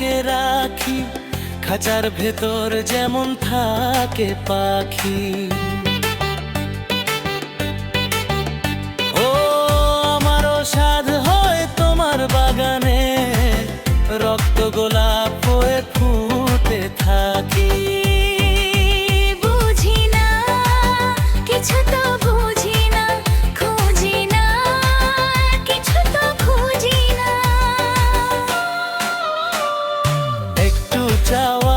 বুকে রাখি খাঁচার ভেতর যেমন থাকে পাখি। যাওয়া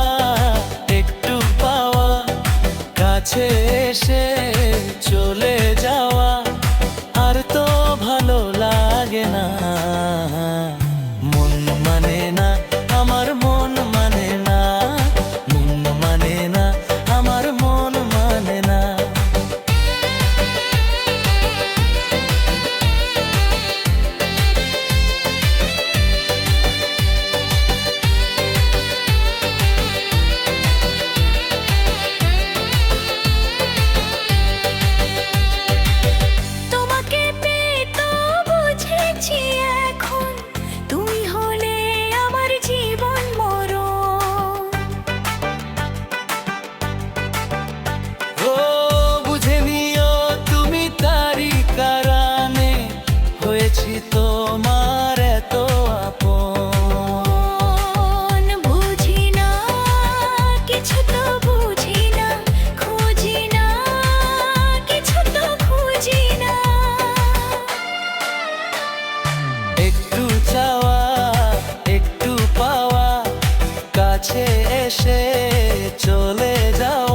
কাছে এসে চলে যাও।